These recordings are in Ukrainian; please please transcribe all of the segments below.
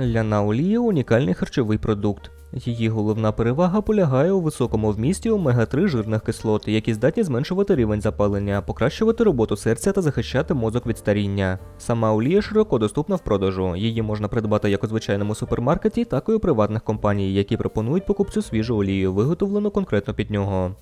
Ляна олія унікальний харчовий продукт. Її головна перевага полягає у високому вмісті омега-3 жирних кислот, які здатні зменшувати рівень запалення, покращувати роботу серця та захищати мозок від старіння. Сама олія широко доступна в продажу. Її можна придбати як у звичайному супермаркеті, так і у приватних компаній, які пропонують покупцю свіжу олію, виготовлену конкретно під нього.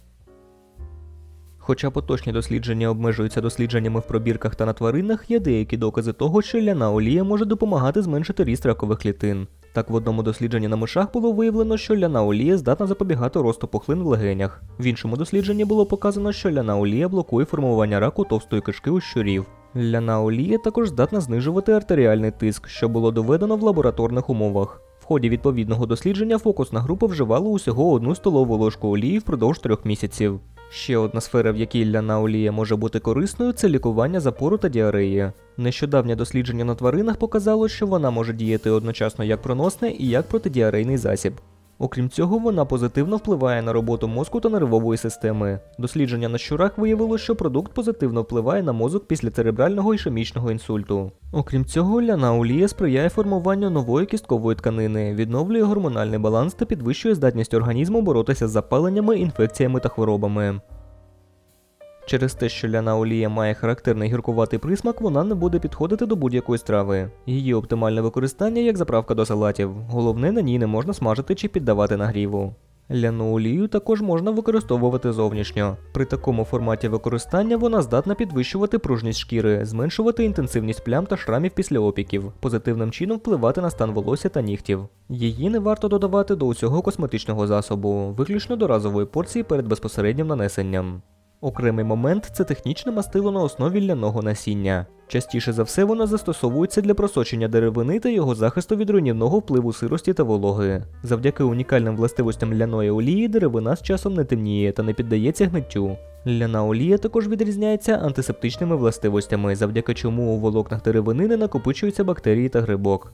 Хоча поточні дослідження обмежуються дослідженнями в пробірках та на тваринах, є деякі докази того, що ляна олія може допомагати зменшити ріст ракових клітин. Так, в одному дослідженні на мишах було виявлено, що ляна олія здатна запобігати росту пухлин в легенях. В іншому дослідженні було показано, що ляна олія блокує формування раку товстої кишки у щурів. Ляна олія також здатна знижувати артеріальний тиск, що було доведено в лабораторних умовах. В ході відповідного дослідження фокусна група вживала усього одну столову ложку олії впродовж трьох місяців. Ще одна сфера, в якій ляна олія може бути корисною, це лікування запору та діареї. Нещодавнє дослідження на тваринах показало, що вона може діяти одночасно як проносне і як протидіарейний засіб. Окрім цього, вона позитивно впливає на роботу мозку та нервової системи. Дослідження на щурах виявило, що продукт позитивно впливає на мозок після церебрального ішемічного інсульту. Окрім цього, ляна олія сприяє формуванню нової кісткової тканини, відновлює гормональний баланс та підвищує здатність організму боротися з запаленнями, інфекціями та хворобами. Через те, що ляна олія має характерний гіркуватий присмак, вона не буде підходити до будь-якої страви. Її оптимальне використання як заправка до салатів. Головне, на ній не можна смажити чи піддавати нагріву. Ляну олію також можна використовувати зовнішньо. При такому форматі використання вона здатна підвищувати пружність шкіри, зменшувати інтенсивність плям та шрамів після опіків, позитивним чином впливати на стан волосся та нігтів. Її не варто додавати до усього косметичного засобу, виключно до разової порції перед безпосереднім нанесенням. Окремий момент це технічне мастило на основі ляного насіння. Частіше за все воно застосовується для просочення деревини та його захисту від руйнівного впливу сирості та вологи. Завдяки унікальним властивостям ляної олії деревина з часом не темніє та не піддається гниттю. Ляна олія також відрізняється антисептичними властивостями, завдяки чому у волокнах деревини не накопичуються бактерії та грибок.